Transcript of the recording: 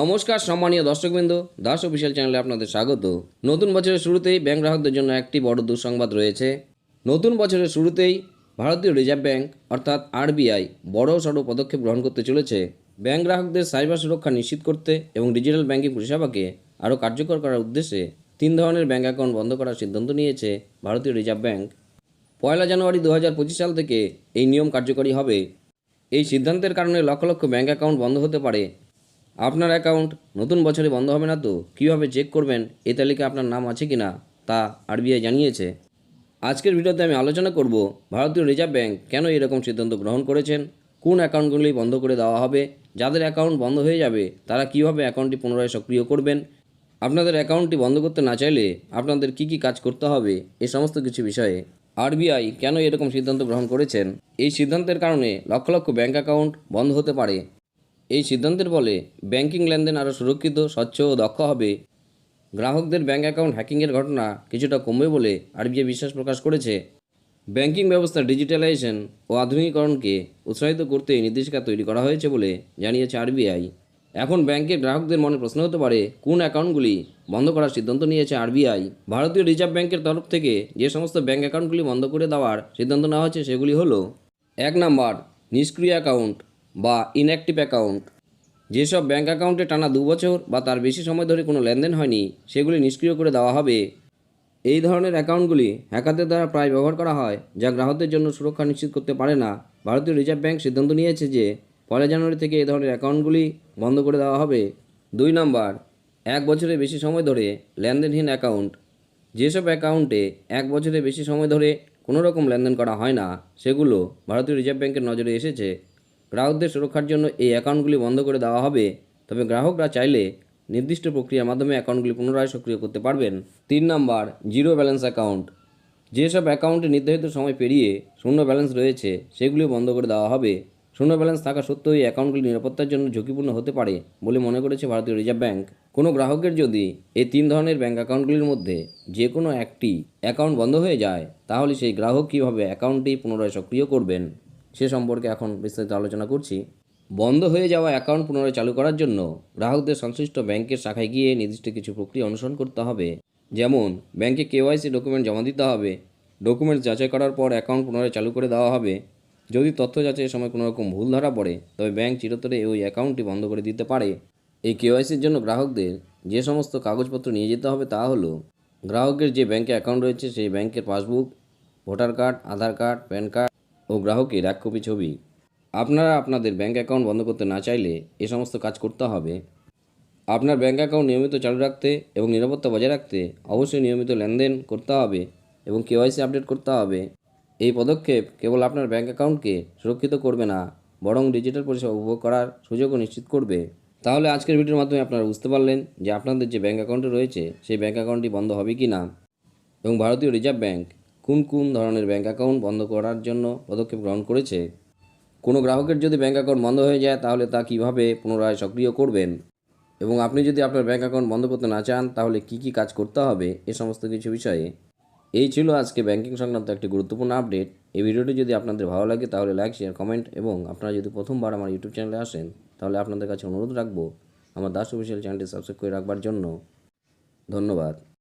নমস্কার, সম্মানীয় দর্শকবৃন্দ। দাস অফিসিয়াল চ্যানেলে আপনাদের স্বাগত। নতুন বছরের শুরুতেই ব্যাংক গ্রাহকদের জন্য একটি বড় দুঃসংবাদ রয়েছে। নতুন বছরের শুরুতেই ভারতীয় রিজার্ভ ব্যাংক, অর্থাৎ আরবিআই, বড় সড়ো পদক্ষেপ গ্রহণ করতে চলেছে। ব্যাংক গ্রাহকদের সাইবার সুরক্ষা নিশ্চিত করতে এবং ডিজিটাল ব্যাংকিং পরিষেবাকে আরও কার্যকর করার উদ্দেশ্যে তিন ধরনের ব্যাংক অ্যাকাউন্ট বন্ধ করার সিদ্ধান্ত নিয়েছে ভারতীয় রিজার্ভ ব্যাংক। পয়লা জানুয়ারি দু হাজার পঁচিশ সাল থেকে এই নিয়ম কার্যকরী হবে। এই সিদ্ধান্তের কারণে লক্ষ লক্ষ ব্যাংক অ্যাকাউন্ট বন্ধ হতে পারে। আপনার অ্যাকাউন্ট নতুন বছরে বন্ধ হবে না তো? কীভাবে চেক করবেন? এ তালিকায় আপনার নাম আছে কি না তা আরবিআই জানিয়েছে। আজকের ভিডিওতে আমি আলোচনা করব ভারতীয় রিজার্ভ ব্যাঙ্ক কেন এরকম সিদ্ধান্ত গ্রহণ করেছেন, কোন অ্যাকাউন্টগুলি বন্ধ করে দেওয়া হবে, যাদের অ্যাকাউন্ট বন্ধ হয়ে যাবে, তারা কীভাবে অ্যাকাউন্টটি পুনরায় সক্রিয় করবেন, আপনাদের অ্যাকাউন্টটি বন্ধ করতে না চাইলে আপনাদের কি কি কাজ করতে হবে, এ সমস্ত কিছু বিষয়ে আরবিআই কেন এরকম সিদ্ধান্ত গ্রহণ করেছেন? এই সিদ্ধান্তের কারণে লক্ষ লক্ষ ব্যাঙ্ক অ্যাকাউন্ট বন্ধ হতে পারে। এই সিদ্ধান্তের ফলে ব্যাংকিং লেনদেন আরও সুরক্ষিত, স্বচ্ছ ও দক্ষ হবে। গ্রাহকদের ব্যাঙ্ক অ্যাকাউন্ট হ্যাকিংয়ের ঘটনা কিছুটা কমবে বলে আরবিআই বিশ্বাস প্রকাশ করেছে। ব্যাংকিং ব্যবস্থার ডিজিটালাইজেশন ও আধুনিকীকরণকে উৎসাহিত করতে এই নির্দেশিকা তৈরি করা হয়েছে বলে জানিয়েছে আরবিআই। এখন ব্যাংকের গ্রাহকদের মনে প্রশ্ন হতে পারে, কোন অ্যাকাউন্টগুলি বন্ধ করার সিদ্ধান্ত নিয়েছে আরবিআই? ভারতীয় রিজার্ভ ব্যাংকের তরফ থেকে যে সমস্ত ব্যাংক অ্যাকাউন্টগুলি বন্ধ করে দেওয়ার সিদ্ধান্ত নেওয়া হয়েছে সেগুলি হলো, এক নাম্বার, নিষ্ক্রিয় অ্যাকাউন্ট। বা ইনঅ্যাক্টিভ অ্যাকাউন্ট যেসব ব্যাঙ্ক অ্যাকাউন্টে টানা দু বছর বা তার বেশি সময় ধরে কোনো লেনদেন হয়নি, সেগুলি নিষ্ক্রিয় করে দেওয়া হবে। এই ধরনের অ্যাকাউন্টগুলি হ্যাকারদের দ্বারা প্রায় ব্যবহার করা হয়, যা গ্রাহকদের জন্য সুরক্ষা নিশ্চিত করতে পারে না। ভারতীয় রিজার্ভ ব্যাঙ্ক সিদ্ধান্ত নিয়েছে যে, পয়লা জানুয়ারি থেকে এই ধরনের অ্যাকাউন্টগুলি বন্ধ করে দেওয়া হবে। দুই নম্বর, এক বছরের বেশি সময় ধরে লেনদেনহীন অ্যাকাউন্ট যেসব অ্যাকাউন্টে এক বছরের বেশি সময় ধরে কোনো রকম লেনদেন করা হয় না, সেগুলো ভারতীয় রিজার্ভ ব্যাঙ্কের নজরে এসেছে। গ্রাহকদের সুরক্ষার জন্য এই অ্যাকাউন্টগুলি বন্ধ করে দেওয়া হবে। তবে গ্রাহকরা চাইলে নির্দিষ্ট প্রক্রিয়ার মাধ্যমে অ্যাকাউন্টগুলি পুনরায় সক্রিয় করতে পারবেন। তিন নাম্বার, জিরো ব্যালেন্স অ্যাকাউন্ট। যেসব অ্যাকাউন্টে নির্ধারিত সময় পেরিয়ে শূন্য ব্যালেন্স রয়েছে, সেগুলিও বন্ধ করে দেওয়া হবে। শূন্য ব্যালেন্স থাকা সত্ত্বেও এই অ্যাকাউন্টগুলি নিরাপত্তার জন্য ঝুঁকিপূর্ণ হতে পারে বলে মনে করেছে ভারতীয় রিজার্ভ ব্যাংক। কোনো গ্রাহকের যদি এই তিন ধরনের ব্যাংক অ্যাকাউন্টগুলির মধ্যে যে কোনো একটি অ্যাকাউন্ট বন্ধ হয়ে যায়, তাহলে সেই গ্রাহক কীভাবে অ্যাকাউন্টটি পুনরায় সক্রিয় করবেন? সে সম্পর্কে এখন বিস্তারিত আলোচনা করছি। বন্ধ হয়ে যাওয়া অ্যাকাউন্ট পুনরায় চালু করার জন্য গ্রাহকদের সংশ্লিষ্ট ব্যাংকের শাখায় গিয়ে নির্দিষ্ট কিছু প্রক্রিয়া অনুসরণ করতে হবে। যেমন, ব্যাংকে কেওয়াইসি ডকুমেন্ট জমা দিতে হবে। ডকুমেন্ট যাচাই করার পর অ্যাকাউন্ট পুনরায় চালু করে দেওয়া হবে। যদি তথ্য যাচাইয়ের সময় কোনো রকম ভুল ধরা পড়ে, তবে ব্যাংক চিরতরে ওই অ্যাকাউন্টটি বন্ধ করে দিতে পারে। এই কেওয়াইসির জন্য গ্রাহকদের যে সমস্ত কাগজপত্র নিয়ে যেতে হবে তা হলো, গ্রাহকের যে ব্যাংকে অ্যাকাউন্ট রয়েছে সেই ব্যাংকের passbook, voter card, Aadhaar card, PAN card ও গ্রাহকের এক কপি ছবি। আপনারা আপনাদের ব্যাঙ্ক অ্যাকাউন্ট বন্ধ করতে না চাইলে এ সমস্ত কাজ করতে হবে। আপনার ব্যাঙ্ক অ্যাকাউন্ট নিয়মিত চালু রাখতে এবং নিরাপত্তা বজায় রাখতে অবশ্যই নিয়মিত লেনদেন করতে হবে এবং কেওয়াইসি আপডেট করতে হবে। এই পদক্ষেপ কেবল আপনার ব্যাঙ্ক অ্যাকাউন্টকে সুরক্ষিত করবে না, বরং ডিজিটাল পরিষেবা উপভোগ করার সুযোগও নিশ্চিত করবে। তাহলে আজকের ভিডিওর মাধ্যমে আপনারা বুঝতে পারলেন যে আপনাদের যে ব্যাঙ্ক অ্যাকাউন্টে রয়েছে, সেই ব্যাঙ্ক অ্যাকাউন্টটি বন্ধ হবে কি না এবং ভারতীয় রিজার্ভ ব্যাংক কোন কোন ধরনের ব্যাঙ্ক অ্যাকাউন্ট বন্ধ করার জন্য পদক্ষেপ গ্রহণ করেছে? কোনো গ্রাহকের যদি ব্যাঙ্ক অ্যাকাউন্ট বন্ধ হয়ে যায়, তাহলে তা কীভাবে পুনরায় সক্রিয় করবেন? এবং আপনি যদি আপনার ব্যাঙ্ক অ্যাকাউন্ট বন্ধ করতে না চান, তাহলে কি কি কাজ করতে হবে? এ সমস্ত কিছু বিষয়ে। এই ছিল আজকে ব্যাংকিং সংক্রান্ত একটি গুরুত্বপূর্ণ আপডেট এই ভিডিওটি যদি আপনাদের ভালো লাগে, তাহলে লাইক শেয়ার কমেন্ট এবং আপনারা যদি প্রথমবার আমার ইউটিউব চ্যানেলে আসেন, তাহলে আপনাদের কাছে অনুরোধ রাখব, আমার দাস অফিসিয়াল চ্যানেলটি সাবস্ক্রাইব করে রাখবার জন্য। ধন্যবাদ।